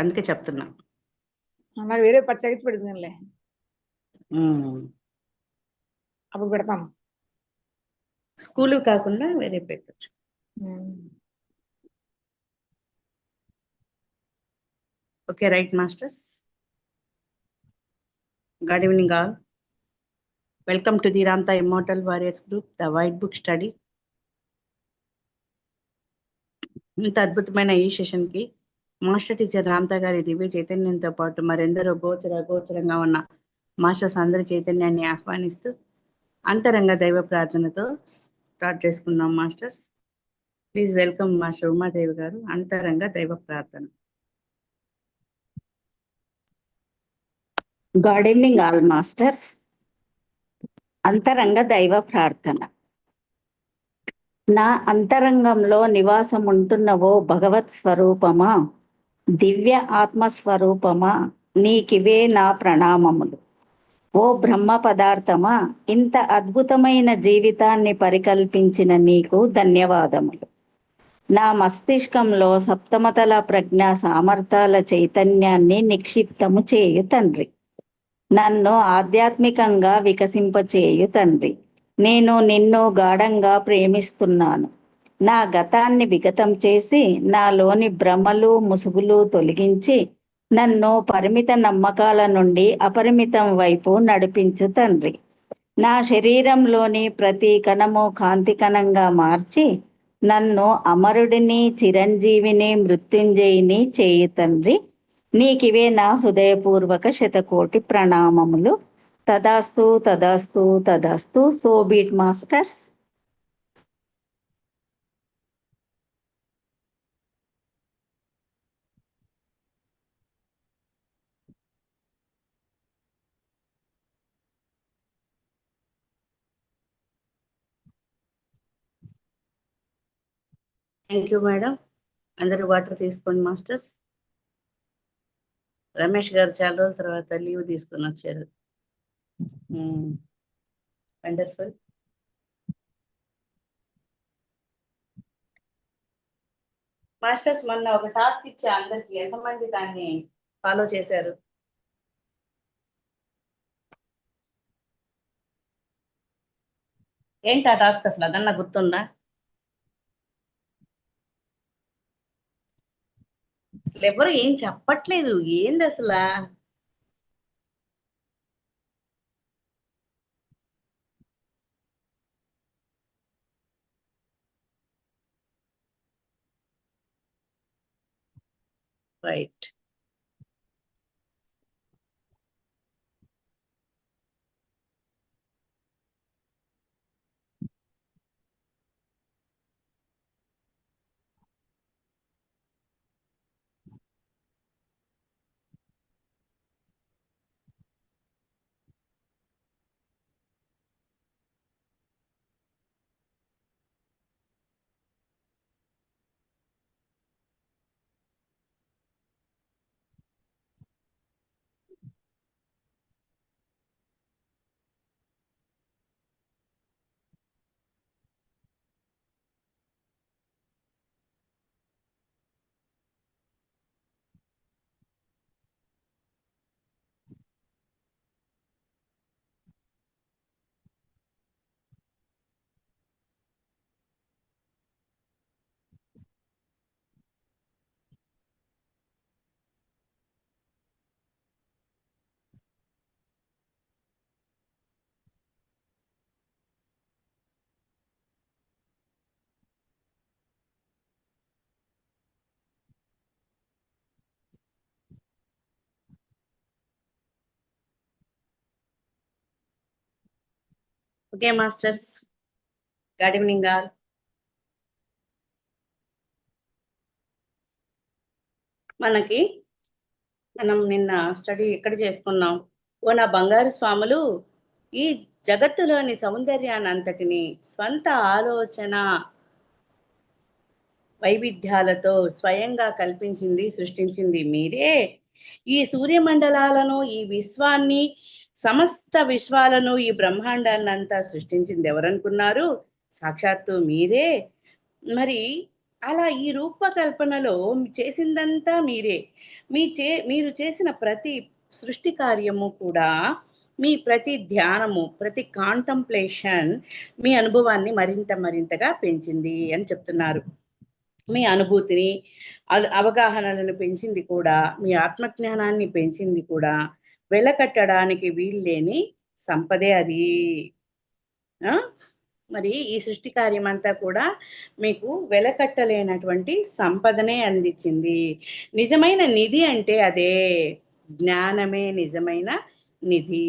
అందుకే చెప్తున్నా. నాకు వేరే పచ్చగిచ్చి పెడుతుందిలే. అప్పుడు పెడతాను స్కూల్ కాకుండా వేరే పెట్టచ్చు. Okay right masters. Good evening all. Welcome to the Ramtha immortal warriors group the white book study. ఇంత అద్భుతమైన ఈ సెషన్కి మాస్టర్ టీచర్ రామ్తా గారి దివ్య చైతన్యంతో పాటు మరెందరో గోచర గోచరంగా ఉన్న మాస్టర్స్ అందరి చైతన్యాన్ని ఆహ్వానిస్తూ అంతరంగ దైవ ప్రార్థనతో స్టార్ట్ చేసుకుందాం masters. Please welcome master Umadevi garu అంతరంగ దైవ ప్రార్థన. గుడ్ ఈవినింగ్ ఆల్ మాస్టర్స్ అంతరంగ దైవ ప్రార్థన. నా అంతరంగంలో నివాసం ఉంటున్నవో భగవత్ స్వరూపమా? దివ్య ఆత్మస్వరూపమా? నీకివే నా ప్రణామములు. ఓ బ్రహ్మ పదార్థమా? ఇంత అద్భుతమైన జీవితాన్ని పరికల్పించిన నీకు ధన్యవాదములు. నా మస్తిష్కంలో సప్తమతల ప్రజ్ఞా సామర్థ్యాల చైతన్యాన్ని నిక్షిప్తము చేయు తండ్రి. నన్ను ఆధ్యాత్మికంగా వికసింపచేయు తండ్రి. నేను నిన్ను గాఢంగా ప్రేమిస్తున్నాను. నా గతాన్ని విగతం చేసి నాలోని భ్రమలు ముసుగులు తొలగించి నన్ను పరిమిత నమ్మకాల నుండి అపరిమితం వైపు నడిపించు తండ్రి. నా శరీరంలోని ప్రతి కణము కాంతి కణంగా మార్చి నన్ను అమరుడిని చిరంజీవిని మృత్యుంజయిని చేయు తండ్రి. నీకివే నా హృదయపూర్వక శతకోటి ప్రణామములు. తదాస్తు తదాస్తు తదాస్తు so be it masters. Thank you madam అందరూ వాటర్ తీసుకోండి మాస్టర్స్ రమేష్ గారు చాలా రోజుల తర్వాత లీవ్ తీసుకుని వచ్చారు. Hmm. వండర్ఫుల్ మాస్టర్స్ మొన్న ఒక టాస్క్ ఇచ్చా అందరికి ఎంతమంది దాన్ని ఫాలో చేశారు? ఏంటి ఆ టాస్క్ అసలు? అదన్నా గుర్తుందా? అసలు ఎవరు ఏం చెప్పట్లేదు. ఏంది అసలు? Right. Okay masters good evening all మనకి మనం నిన్న స్టడీ ఎక్కడ చేసుకున్నాం? ఓ నా బంగారు స్వాములు ఈ జగత్తులోని సౌందర్యాన్ని అంతటిని స్వంత ఆలోచన వైవిధ్యాలతో స్వయంగా కల్పించింది సృష్టించింది మీరే. ఈ సూర్యమండలాలను ఈ విశ్వాన్ని సమస్త విశ్వాలను ఈ బ్రహ్మాండాన్ని అంతా సృష్టించింది ఎవరనుకున్నారు? సాక్షాత్తు మీరే. మరి అలా ఈ రూపకల్పనలో చేసిందంతా మీరే. మీ చే మీరు చేసిన ప్రతి సృష్టి కార్యము కూడా మీ ప్రతి ధ్యానము ప్రతి కాంటంప్లేషన్ మీ అనుభవాన్ని మరింత మరింతగా పెంచింది అని చెప్తున్నారు. మీ అనుభూతిని అవగాహనలను పెంచింది కూడా మీ ఆత్మజ్ఞానాన్ని పెంచింది కూడా వెలకట్టడానికి వీల్లేని సంపదే అది. మరి ఈ సృష్టి కార్యం అంతా కూడా మీకు వెలకట్టలేనటువంటి సంపదనే అందించింది. నిజమైన నిధి అంటే అదే. జ్ఞానమే నిజమైన నిధి.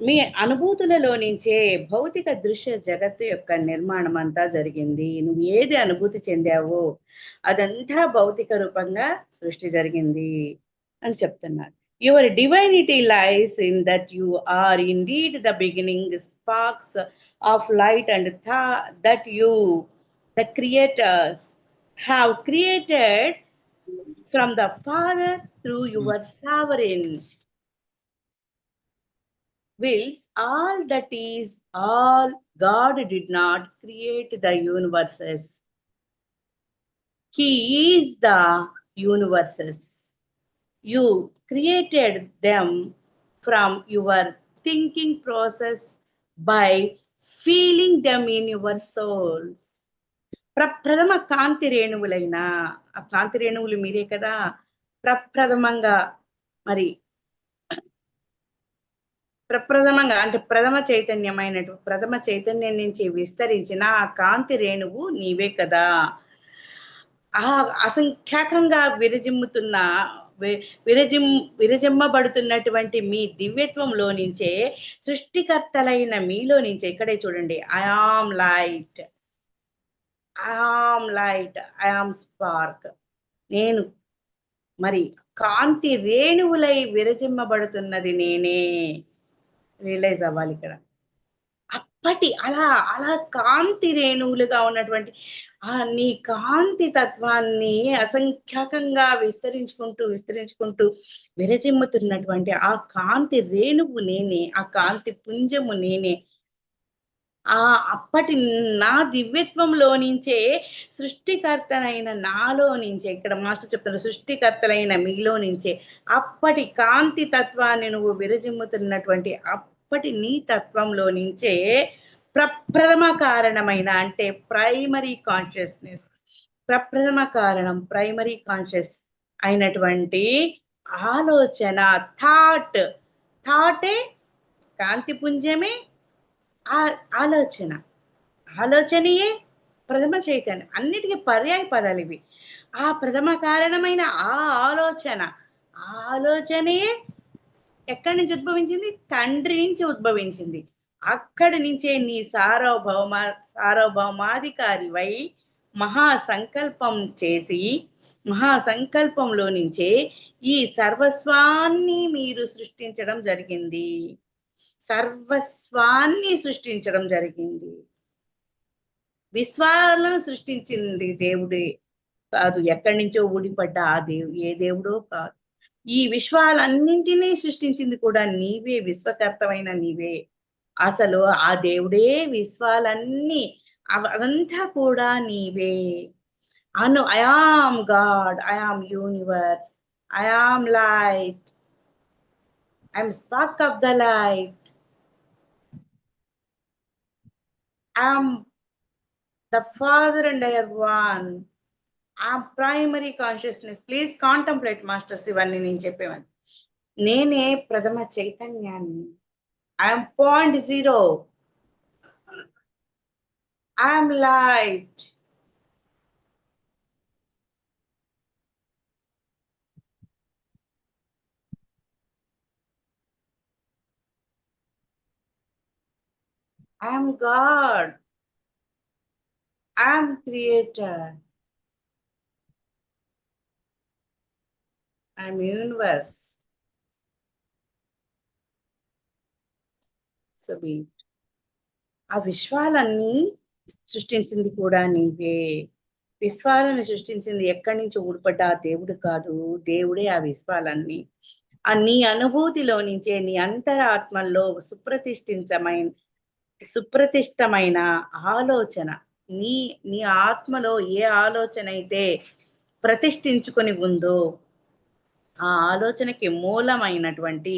మీ అనుభూతులలో నుంచే భౌతిక దృశ్య జగత్తు యొక్క నిర్మాణం అంతా జరిగింది. నువ్వు ఏది అనుభూతి చెందావో అదంతా భౌతిక రూపంగా సృష్టి జరిగింది అని చెప్తున్నారు. Your divinity lies in that you are indeed the beginning sparks of light and th- that you, the creators, have created from the Father through hmm. your sovereign wills. All that is, all God did not create the universes. He is the universes. You created them from your thinking process by feeling them in your souls ప్రప్రథమ కాంతి రేణువులైన ఆ కాంతి రేణువులు మీరే కదా? ప్రప్రథమంగా మరి ప్రప్రథమంగా అంటే ప్రథమ చైతన్యమైనటు ప్రథమ చైతన్యం నుంచి విస్తరించిన ఆ కాంతి రేణువు నీవే కదా? ఆ అసంఖ్యాకంగా విరజిమ్ముతున్న విరజిం విరజిమ్ విరజిమ్మబడుతున్నటువంటి మీ దివ్యత్వంలో నుంచే సృష్టికర్తలైన మీలో నుంచే ఇక్కడే చూడండి I am light I am light I am spark నేను మరి కాంతి రేణువులై విరజిమ్మబడుతున్నది నేనే. రియలైజ్ అవ్వాలి ఇక్కడ. అప్పటి అలా అలా కాంతి రేణువులుగా ఉన్నటువంటి ఆ నీ కాంతి తత్వాన్ని అసంఖ్యాకంగా విస్తరించుకుంటూ విస్తరించుకుంటూ విరజిమ్ముతున్నటువంటి ఆ కాంతి రేణువు నేనే ఆ కాంతి పుంజము నేనే. ఆ అప్పటి నా దివ్యత్వంలో నుంచే సృష్టికర్తనైన నాలో నుంచే ఇక్కడ మాస్టర్ చెప్తున్న సృష్టికర్తలైన మీలో నుంచే అప్పటి కాంతి తత్వాన్ని నువ్వు విరజిమ్ముతున్నటువంటి అప్పటి నీ తత్వంలో నుంచే ప్రప్రథమ కారణమైన అంటే ప్రైమరీ కాన్షియస్నెస్ ప్రప్రథమ కారణం ప్రైమరీ కాన్షియస్ అయినటువంటి ఆలోచన థాట్ థాటే కాంతిపుంజమే ఆ ఆలోచన. ఆలోచనయే ప్రథమ చైతన్యం. అన్నిటికీ పర్యాయ పదాలు ఇవి. ఆ ప్రథమ కారణమైన ఆ ఆలోచన ఆలోచనయే ఎక్కడి నుంచి ఉద్భవించింది? తండ్రి నుంచి ఉద్భవించింది. అక్కడి నుంచే నీ సార్వభౌమ సార్వభౌమాధికారివై మహా సంకల్పం చేసి మహా సంకల్పంలో నుంచే ఈ సర్వస్వాన్ని మీరు సృష్టించడం జరిగింది. సర్వస్వాన్ని సృష్టించడం జరిగింది. విశ్వాలను సృష్టించింది దేవుడే కాదు. ఎక్కడి నుంచో ఊడిపడ్డ ఆ దేవు ఏ దేవుడో కాదు. ఈ విశ్వాలన్నింటినీ సృష్టించింది కూడా నీవే. విశ్వకర్తమైన నీవే. అసలు ఆ దేవుడే విశ్వాలన్నీ అవ- అదంతా కూడా నీవే. అను I am God I am universe I am light I'm spark of the light I'm the father and I are one ఆ primary consciousness please contemplate masters ఇవన్నీ నేను చెప్పేవాడిని. నేనే ప్రథమ చైతన్యాన్ని. I am point zero. I am light. I am God. I am creator. I am universe. So be ఆ విశ్వాలన్నీ సృష్టించింది కూడా నీవే. విశ్వాలను సృష్టించింది ఎక్కడి నుంచి ఊడిపడ్డ ఆ దేవుడు కాదు. దేవుడే ఆ విశ్వాలన్నీ. ఆ నీ అనుభూతిలో నుంచే నీ అంతరాత్మల్లో సుప్రతిష్ఠించమైన సుప్రతిష్టమైన ఆలోచన. నీ నీ ఆత్మలో ఏ ఆలోచన అయితే ప్రతిష్ఠించుకొని ఉందో ఆ ఆలోచనకి మూలమైనటువంటి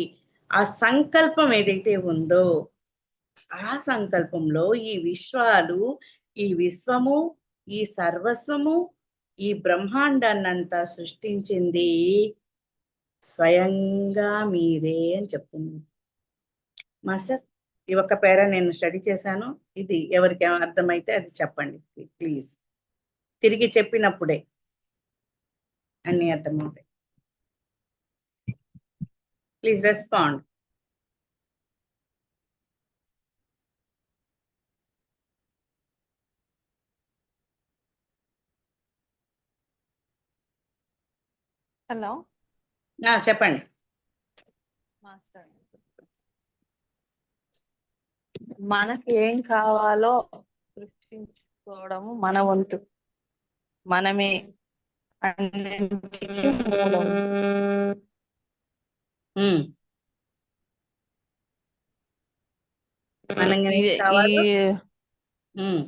ఆ సంకల్పం ఏదైతే ఉందో ఆ సంకల్పంలో ఈ విశ్వాలు ఈ విశ్వము ఈ సర్వస్వము ఈ బ్రహ్మాండాన్నంతా సృష్టించింది. స్వయంగా మీరే అని చెప్తుంది మాస్టర్ ఈ ఒక్క పేర నేను స్టడీ చేశాను. ఇది ఎవరికి అర్థమైతే అది చెప్పండి ప్లీజ్. తిరిగి చెప్పినప్పుడే అన్ని అర్థమవుతాయి. Please respond. హలో చెప్పండి. మనకి ఏం కావాలో సృష్టించుకోవడము మన వంతు. మనమే మూలం. ఉమ్.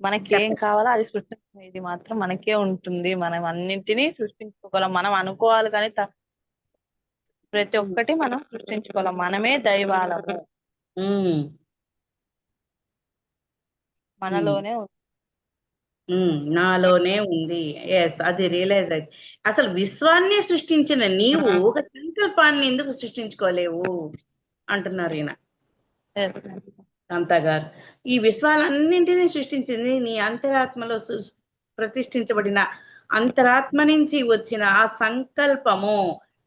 మనకి ఏం కావాలో అది సృష్టించడం ఇది మాత్రం మనకే ఉంటుంది. మనం అన్నింటినీ సృష్టించుకోగలం. మనం అనుకోవాలి కానీ ప్రతి ఒక్కటి మనం సృష్టించుకోగలం. మనమే దైవాలము. ఉమ్, మనలోనే నాలోనే ఉంది. ఎస్ అది రియలైజ్ అయితే అసలు విశ్వాన్ని సృష్టించిన నీవు ఒక సంకల్పాన్ని ఎందుకు సృష్టించుకోలేవు? అంటున్నారు ఈయన. కాంతా గారు ఈ విశ్వాలన్నింటినీ సృష్టించింది నీ అంతరాత్మలో ప్రతిష్ఠించబడిన అంతరాత్మ నుంచి వచ్చిన ఆ సంకల్పము.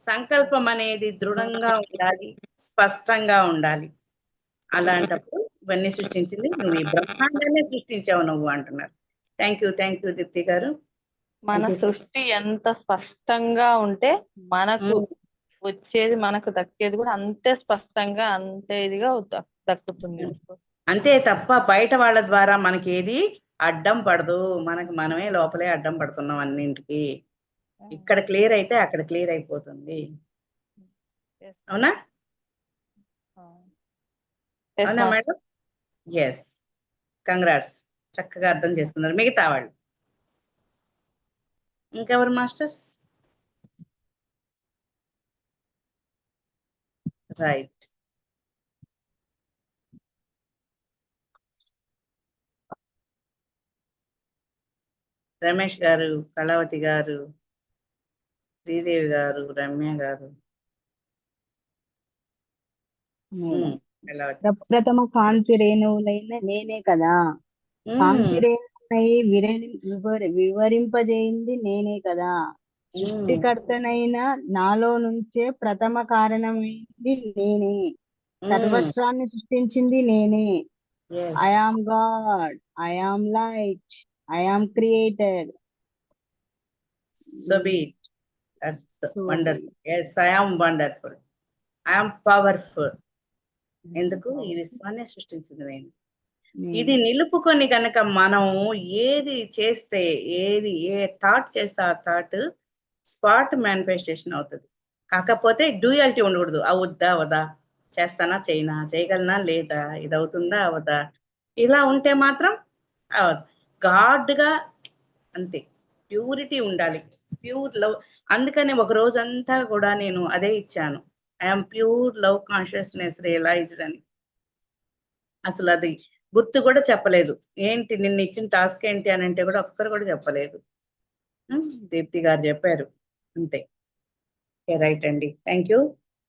సంకల్పం అనేది దృఢంగా ఉండాలి స్పష్టంగా ఉండాలి. అలాంటప్పుడు ఇవన్నీ సృష్టించింది నువ్వు ఈ బ్రహ్మాండాన్ని సృష్టించావు నువ్వు అంటున్నారు. Thank you thank you Deepthi garu. మన. సృష్టి ఎంత స్పష్టంగా ఉంటే మనకు వచ్చేది మనకు దక్కేది కూడా అంతే స్పష్టంగా అంతే ఇదిగా దక్కుతుంది అంతే తప్ప బయట వాళ్ళ ద్వారా మనకి ఏది అడ్డం పడదు. మనకు మనమే లోపలే అడ్డం పడుతున్నాం అన్నింటికి. ఇక్కడ క్లియర్ అయితే అక్కడ క్లియర్ అయిపోతుంది. అవునా? అవునా. మేడం? ఎస్ కంగ్రాట్స్ చక్కగా అర్థం చేసుకున్నారు. మిగతా వాళ్ళు? ఇంకెవరు మాస్టర్స్? రైట్ రమేష్ గారు కళావతి గారు శ్రీదేవి గారు రమ్య గారు. ప్రప్రథమ కాంతి రేణువులైన నేనే కదా. కాంతి విరని వివరి వివరింపజేయింది నేనే కదా. సృష్టికర్తనైన నాలో నుంచే ప్రథమ కారణమైంది నేనే. సర్వస్వాన్ని సృష్టించింది నేనే. Yes. I am God. I am light. I am creator So be it. That's wonderful. Yes, I am wonderful. I am powerful. ఎందుకు? ఈ విశ్వాన్ని సృష్టించింది నేను. ఇది నిలుపుకొని గనక మనం ఏది చేస్తే ఏది ఏ థాట్ చేస్తే ఆ థాట్ స్పాట్ మేనిఫెస్టేషన్ అవుతుంది. కాకపోతే డ్యూయాలిటీ ఉండకూడదు. అవుద్దా అవదా? చేస్తానా చేయనా? చేయగలనా లేదా? ఇది అవుతుందా అవదా? ఇలా ఉంటే మాత్రం అవదు. గాడ్గా అంతే. ప్యూరిటీ ఉండాలి. ప్యూర్ లవ్ అందుకని ఒక రోజంతా కూడా నేను అదే ఇచ్చాను. I'm pure love consciousness realized అని. అసలు అది గుర్తు కూడా చెప్పలేదు. ఏంటి నిన్న ఇచ్చిన టాస్క్ ఏంటి అని అంటే కూడా ఒక్కరు కూడా చెప్పలేదు. దీప్తి గారు చెప్పారు. అంతే. రైట్ అండి. థ్యాంక్ యూ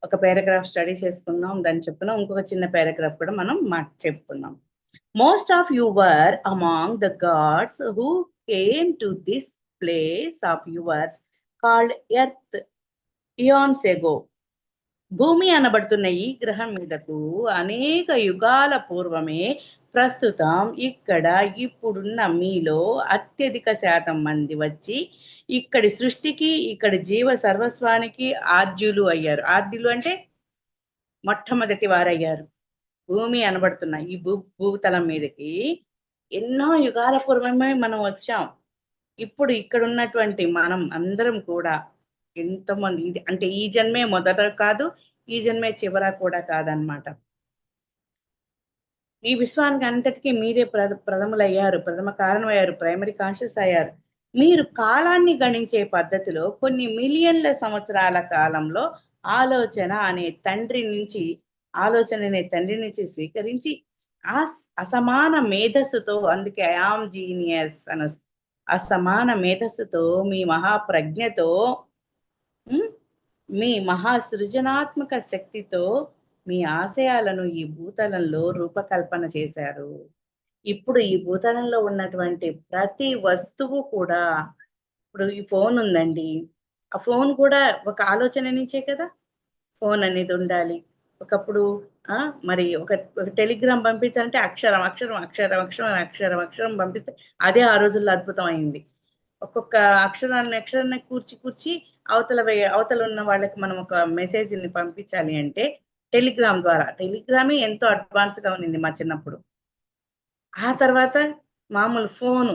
ఒక పారాగ్రాఫ్ స్టడీ చేసుకుందాం దాన్ని చెప్పుకున్నాం ఇంకొక చిన్న పారాగ్రాఫ్ కూడా మనం మా చెప్పుకుందాం. Most of your among the gods who came to this place of yours called earth eons ago భూమి అనబడుతున్న ఈ గ్రహం మీదకు అనేక యుగాల పూర్వమే ప్రస్తుతం ఇక్కడ ఇప్పుడున్న మీలో అత్యధిక శాతం మంది వచ్చి ఇక్కడి సృష్టికి ఇక్కడి జీవ సర్వస్వానికి ఆద్యులు అయ్యారు. ఆద్యులు అంటే మొట్టమొదటి వారయ్యారు. భూమి అనబడుతున్న ఈ భూ భూతలం మీదకి ఎన్నో యుగాల పూర్వమే మనం వచ్చాం. ఇప్పుడు ఇక్కడ ఉన్నటువంటి మనం అందరం కూడా ఎంతమంది ఇది అంటే ఈ జన్మే మొదట కాదు ఈ జన్మే చివర కూడా కాదనమాట ఈ విశ్వానికి అంతటికీ మీరే ప్రథ ప్రథములయ్యారు ప్రథమ కారణమయ్యారు ప్రైమరీ కాన్షియస్ అయ్యారు. మీరు కాలాన్ని గణించే పద్ధతిలో కొన్ని మిలియన్ల సంవత్సరాల కాలంలో ఆలోచన అనే తండ్రి నుంచి ఆలోచనని తండ్రి నుంచి స్వీకరించి ఆ అసమాన మేధస్సుతో అందుకే ఐఆమ్ జీనియస్ అని అసమాన మేధస్సుతో మీ మహాప్రజ్ఞతో మీ మహా సృజనాత్మక శక్తితో మీ ఆశయాలను ఈ భూతలంలో రూపకల్పన చేశారు. ఇప్పుడు ఈ భూతలంలో ఉన్నటువంటి ప్రతి వస్తువు కూడా ఇప్పుడు ఈ ఫోన్ ఉందండి. ఆ ఫోన్ కూడా ఒక ఆలోచన నుంచే కదా? ఫోన్ అనేది ఉండాలి. ఒకప్పుడు ఆ మరి ఒక ఒక టెలిగ్రామ్ పంపించాలంటే అక్షరం అక్షరం అక్షరం అక్షరం అక్షరం అక్షరం పంపిస్తే అదే ఆ రోజుల్లో అద్భుతం అయింది ఒక్కొక్క అక్షరాన్ని అక్షరాన్ని కూర్చి కూర్చి అవతల అవతల ఉన్న వాళ్ళకి మనం ఒక మెసేజ్ని పంపించాలి అంటే టెలిగ్రామ్ ద్వారా. టెలిగ్రామే ఎంతో అడ్వాన్స్గా ఉన్నింది మా చిన్నప్పుడు. ఆ తర్వాత మామూలు ఫోను.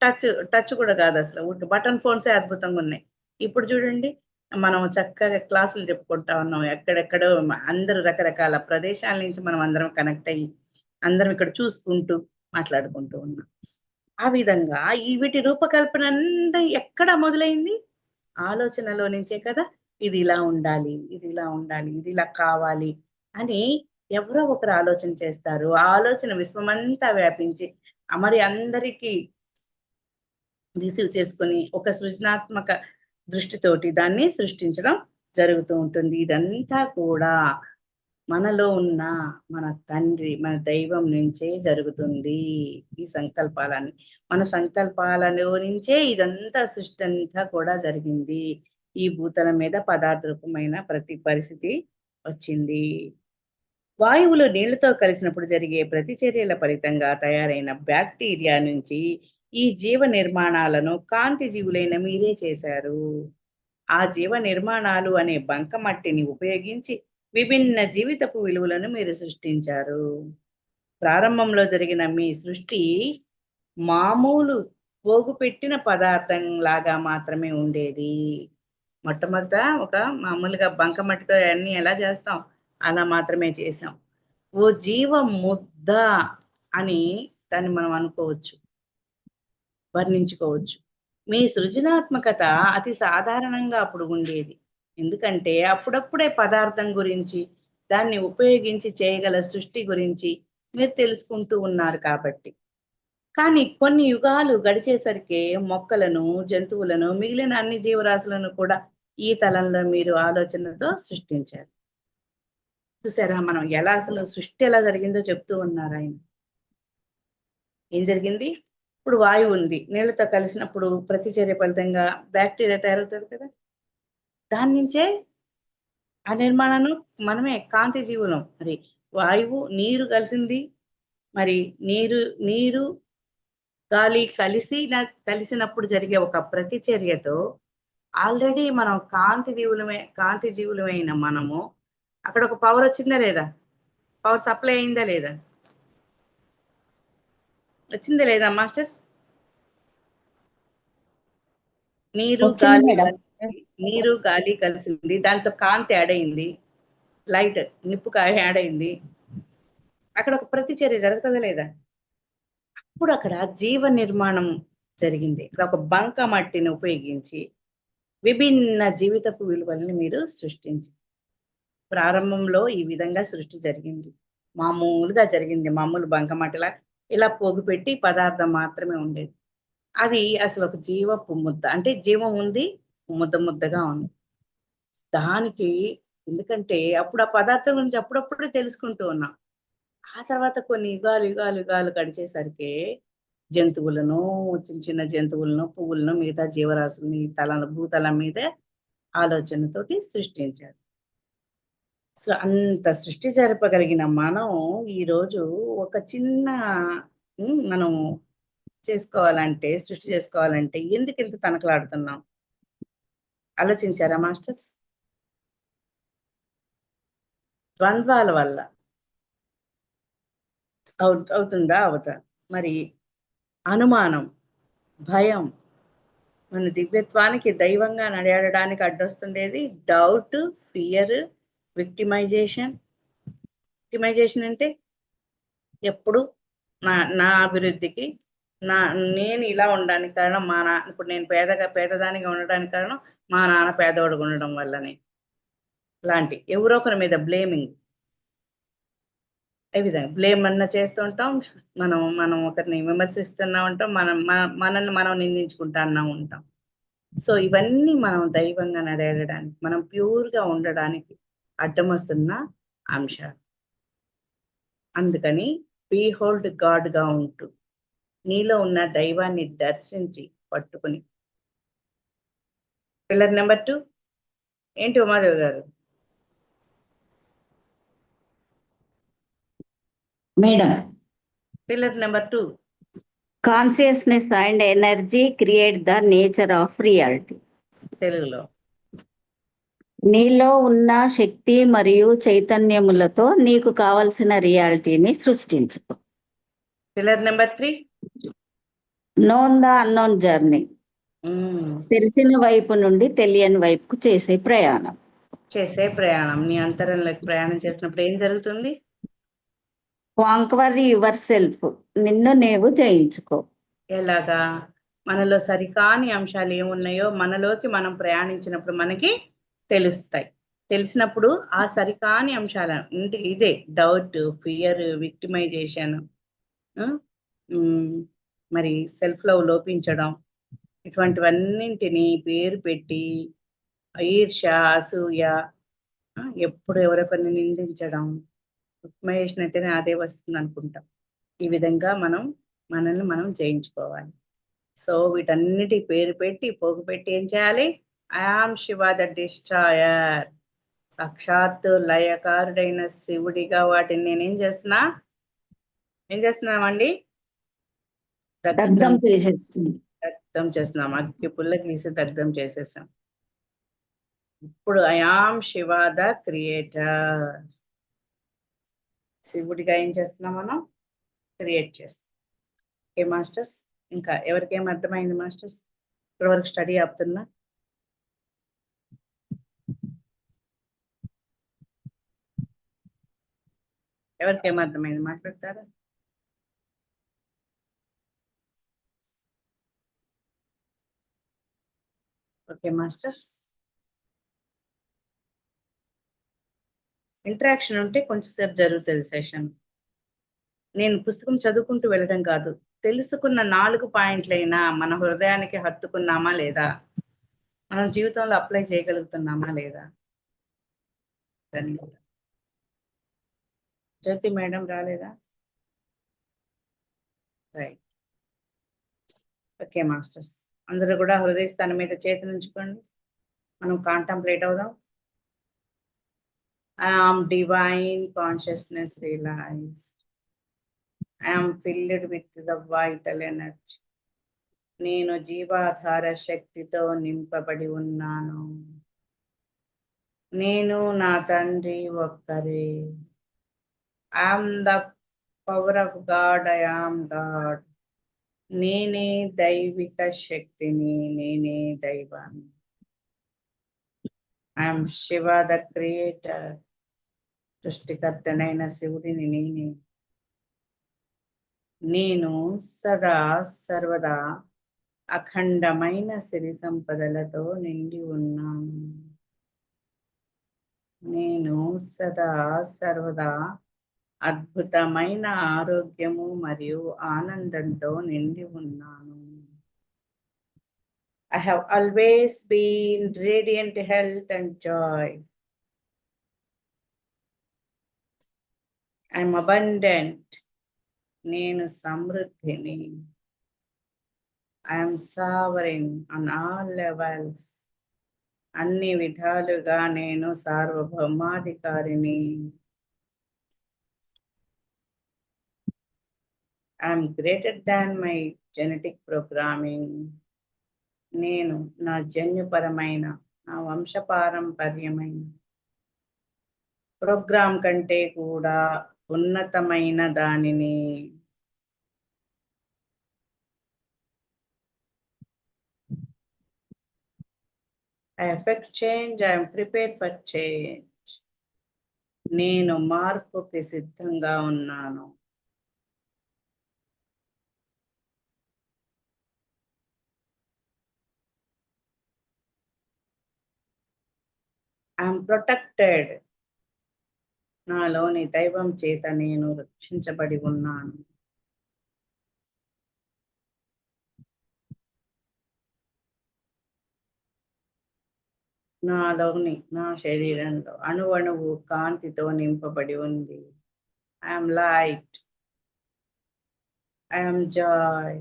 టచ్ టచ్ కూడా కాదు అసలు. ఊరికే బటన్ ఫోన్సే అద్భుతంగా ఉన్నాయి. ఇప్పుడు చూడండి మనం చక్కగా క్లాసులు చెప్పుకుంటా ఉన్నాం. ఎక్కడెక్కడో అందరూ రకరకాల ప్రదేశాల నుంచి మనం అందరం కనెక్ట్ అయ్యి అందరం ఇక్కడ చూసుకుంటూ మాట్లాడుకుంటూ ఉన్నాం. ఆ విధంగా ఈ వీటి రూపకల్పన అంతా ఎక్కడ మొదలైంది? ఆలోచనలో నుంచే కదా ఇది ఇలా ఉండాలి ఇది ఇలా ఉండాలి ఇది ఇలా కావాలి అని ఎవరో ఒకరు ఆలోచన చేస్తారు. ఆ ఆలోచన విశ్వమంతా వ్యాపించి మరి అందరికీ రిసీవ్ చేసుకొని ఒక సృజనాత్మక దృష్టితోటి దాన్ని సృష్టించడం జరుగుతూ ఉంటుంది. ఇదంతా కూడా మనలో ఉన్న మన తండ్రి మన దైవం నుంచే జరుగుతుంది ఈ సంకల్పాలన్నీ. మన సంకల్పాలలో నుంచే ఇదంతా సృష్టి అంతా కూడా జరిగింది. ఈ భూతల మీద పదార్థ రూపమైన ప్రతి పరిస్థితి వచ్చింది. వాయువులు నీళ్ళతో కలిసినప్పుడు జరిగే ప్రతిచర్యల ఫలితంగా తయారైన బ్యాక్టీరియా నుంచి ఈ జీవ నిర్మాణాలను కాంతి జీవులైన మీరే చేశారు. ఆ జీవ నిర్మాణాలు అనే బంకమట్టిని ఉపయోగించి విభిన్న జీవితపు విలువలను మీరు సృష్టించారు. ప్రారంభంలో జరిగిన మీ సృష్టి మామూలు పోగు పెట్టిన పదార్థం లాగా మాత్రమే ఉండేది. మొట్టమొదట ఒక మామూలుగా బంకమట్టితో అన్ని ఎలా చేస్తాం? అలా మాత్రమే చేసాం ఓ జీవ ముద్ద అని దాన్ని మనం అనుకోవచ్చు. వర్ణించుకోవచ్చు. మీ సృజనాత్మకత అతి సాధారణంగా అప్పుడు ఉండేది. ఎందుకంటే అప్పుడప్పుడే పదార్థం గురించి దాన్ని ఉపయోగించి చేయగల సృష్టి గురించి మీరు తెలుసుకుంటూ ఉన్నారు కాబట్టి. కానీ కొన్ని యుగాలు గడిచేసరికి మొక్కలను జంతువులను మిగిలిన అన్ని జీవరాశులను కూడా ఈ తలంలో మీరు ఆలోచనతో సృష్టించారు. చూసారా? మనం ఎలా అసలు సృష్టి ఎలా జరిగిందో చెప్తూ ఉన్నారు ఆయన. ఏం జరిగింది? ఇప్పుడు వాయువు ఉంది. నీళ్ళతో కలిసినప్పుడు ప్రతిచర్య ఫలితంగా బ్యాక్టీరియా తయారవుతుంది కదా. దాని నుంచే ఆ నిర్మాణాన్ని మనమే కాంతి జీవులం. మరి వాయువు నీరు కలిసింది. మరి నీరు నీరు గాలి కలిసి కలిసినప్పుడు జరిగే ఒక ప్రతిచర్యతో ఆల్రెడీ మనం కాంతి జీవులమే కాంతి జీవులమైన మనము అక్కడ ఒక పవర్ వచ్చిందా లేదా? పవర్ సప్లై అయిందా లేదా? వచ్చిందా లేదా మాస్టర్స్? నీరు గాలి నీరు గాలి కలిసింది. దాంతో కాంతి యాడ్ అయింది. లైట్ నిప్పు యాడ్ అయింది. అక్కడ ఒక ప్రతిచర్య జరుగుతుందా లేదా? అప్పుడు అక్కడ జీవ నిర్మాణం జరిగింది. ఇక్కడ ఒక బంక మట్టిని ఉపయోగించి విభిన్న జీవితపు విలువల్ని మీరు సృష్టించి ప్రారంభంలో ఈ విధంగా సృష్టి జరిగింది. మామూలుగా జరిగింది. మామూలు బంక మట్టిలా ఇలా పోగు పెట్టి పదార్థం మాత్రమే ఉండేది. అది అసలు ఒక జీవపు ముద్ద. అంటే జీవం ఉంది ముద్ద ముద్దగా ఉంది. దానికి ఎందుకంటే అప్పుడు ఆ పదార్థం గురించి అప్పుడప్పుడే తెలుసుకుంటూ ఉన్నాం. ఆ తర్వాత కొన్ని యుగాలు యుగాలు యుగాలు గడిచేసరికి జంతువులను చిన్న చిన్న జంతువులను పువ్వులను మిగతా జీవరాశుల్ని తల భూతలం మీద ఆలోచనతోటి సృష్టించారు. సో అంత సృష్టి జరపగలిగిన మనం ఈరోజు ఒక చిన్న మనం చేసుకోవాలంటే సృష్టి చేసుకోవాలంటే ఎందుకు ఇంత తనకలాడుతున్నాం ఆలోచించారా మాస్టర్స్? ద్వంద్వాల వల్ల. అవు అవుతుందా? అవుతా. మరి అనుమానం భయం మన దివ్యత్వానికి దైవంగా నడయాడడానికి అడ్డొస్తుండేది డౌట్ ఫియర్ విక్టిమైజేషన్ విక్టిమైజేషన్ అంటే ఎప్పుడు నా నా అభివృద్ధికి నా నేను ఇలా ఉండడానికి కారణం మా నా ఇప్పుడు నేను పేదగా పేదదానిగా ఉండడానికి కారణం మా నాన్న పేదవాడుగా ఉండడం వల్లనే. లాంటి ఎవరో ఒకరి మీద బ్లేమింగ్ ఈ విధంగా? బ్లేమ్ అన్న చేస్తూ ఉంటాం మనం మనం ఒకరిని విమర్శిస్తున్నా ఉంటాం మనం మన- మనల్ని మనం నిందించుకుంటా ఉంటాం. సో ఇవన్నీ మనం దైవంగా నడవడానికి మనం ప్యూర్గా ఉండడానికి అడ్డం వస్తున్న అంశాలు. అందుకని బీ హోల్డ్ గాడ్గా ఉంటూ. నీలో ఉన్న దైవాన్ని దర్శించి పట్టుకుని. పిల్లర్ నెంబర్ టూ ఏంటి Umadevi garu? Madam. Pillar number two consciousness and energy create the nature of reality తెలుగులో. నీలో ఉన్న శక్తి మరియు చైతన్యములతో నీకు కావలసిన రియాలిటీని సృష్టించుకో. Pillar number three known the unknown journey. తెలిసిన వైపు నుండి తెలియని వైపుకు చేసే ప్రయాణం. చేసే ప్రయాణం. నీ అంతరంలోకి ప్రయాణం చేసినప్పుడు ఏం జరుగుతుంది? Conquer yourself. నిన్ను నీవు జయించుకో. ఎలాగా? మనలో సరికాని అంశాలు ఏమున్నాయో మనలోకి మనం ప్రయాణించినప్పుడు మనకి తెలుస్తాయి. తెలిసినప్పుడు ఆ సరికాని అంశాల అంటే ఇదే డౌట్ ఫియర్ విక్టిమైజేషన్ మరి సెల్ఫ్ లవ్ లోపించడం ఇటువంటివన్నింటినీ పేరు పెట్టి ఈర్ష అసూయ ఎప్పుడు ఎవరొకరిని నిందించడం విక్టిమైజేషన్ అంటేనే అదే వస్తుంది అనుకుంటాం. ఈ విధంగా మనం మనల్ని మనం జయించుకోవాలి. సో వీటన్నిటి పేరు పెట్టి పోగు పెట్టి ఏం చేయాలి? ఐఆమ్ శివ ద డిస్ట్రాయర్ సాక్షాత్తు లయకారుడైన శివుడిగా వాటిని నేనేం చేస్తున్నా? ఏం చేస్తున్నామండి? దగ్ధం. దగ్ధం చేసేస్తుంది దగ్ధం చేస్తున్నాం. అగ్గి పుల్ల గీసి దగ్ధం చేసేసాం. ఇప్పుడు I am Shiva the creator. శివుడిగా ఏం చేస్తున్నాం మనం? క్రియేట్ చేస్తాం ఓకే మాస్టర్స్? ఇంకా ఎవరికేం అర్థమైంది మాస్టర్స్? ఇప్పటివరకు స్టడీ ఆపుతున్నా. ఎవరికి అర్థమైంది మాట్లాడతారా? Okay masters. ఇంటరాక్షన్ ఉంటే కొంచెంసేపు జరుగుతుంది సెషన్. నేను పుస్తకం చదువుకుంటూ వెళ్ళడం కాదు. తెలుసుకున్న నాలుగు పాయింట్లైనా మన హృదయానికి హత్తుకున్నామా లేదా? మనం జీవితంలో అప్లై చేయగలుగుతున్నామా లేదా? ధన్యవాదాలు. జ్యోతి మేడం రాలేదా? రైట్ ఓకే మాస్టర్స్ అందరూ కూడా హృదయ స్థానం మీద చేతులు ఉంచుకోండి. మనం కాంటంప్లేట్ అవుదాం. I am divine consciousness realized. I am filled with the vital energy. నేను జీవాధార శక్తితో నింపబడి ఉన్నాను. నేను నా తండ్రి ఒక్కరే. I'm the power of God I am God నేనే దైవిక శక్తిని నేనే దైవాన్ని ఐఎమ్ శివ ద క్రియేటర్ సృష్టికర్తనైన శివుడిని నేనే. నేను సదా సర్వదా అఖండమైన సిరి సంపదలతో నిండి ఉన్నాను. నేను సదా సర్వదా అద్భుతమైన ఆరోగ్యము మరియు ఆనందంతో నిండి ఉన్నాను. I have always been radiant health and joy I'm abundant నేను సమృద్ధిని. I'm sovereign on all levels అన్ని విధాలుగా నేను సార్వభౌమాధికారిని. I'm greater than my genetic programming నేను నా జన్యుపరమైన నా వంశపారంపర్యమైన ప్రోగ్రాం కంటే కూడా ఉన్నతమైన దానిని I effect change I'm prepare for change నేను మార్పుకి సిద్ధంగా ఉన్నాను. ఐఎమ్ ప్రొటెక్టెడ్ నాలోని దైవం చేత నేను రక్షించబడి ఉన్నాను. నాలోని నా శరీరంలో అణువణువు కాంతితో నింపబడి ఉంది. ఐఎమ్ లైట్ ఐఎమ్ జాయ్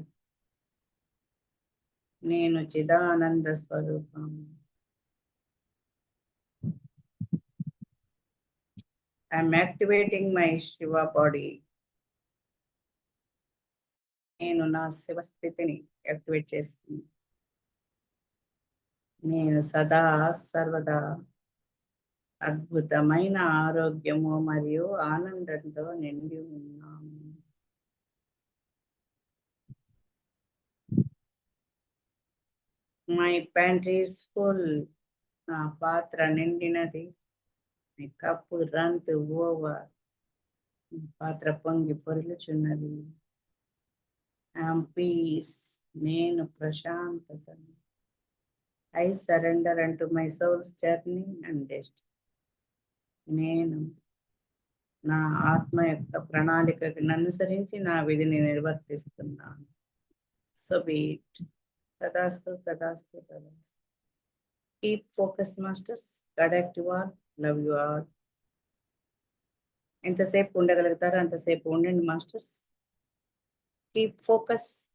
నేను చిదానంద స్వరూపం. I'm activating my Shiva body నేను నా శివ స్థితిని యాక్టివేట్ చేసుకుని నేను సదా సర్వదా అద్భుతమైన ఆరోగ్యము మరియు ఆనందంతో నిండి ఉన్నాము మై ప్యాంట్రీస్ ఫుల్ నా పాత్ర నిండినది. కప్పు రంతు ఓవర్ పాత్ర పొంగి పొరులుచున్నది పీస్ నేను ప్రశాంతతను I surrender unto my souls journey and డెస్ట్ నేను నా ఆత్మ యొక్క ప్రణాళికకు అనుసరించి నా విధిని నిర్వర్తిస్తున్నాను సో బీట్ తదాస్తు తదాస్తు తదాస్తు కీప్ ఫోకస్ మాస్టర్స్ కడెక్ట్ యు లవ్ యు ఆల్ ఎంతసేపు ఉండగలుగుతారో? అంతసేపు ఉండండి మాస్టర్స్. Keep focus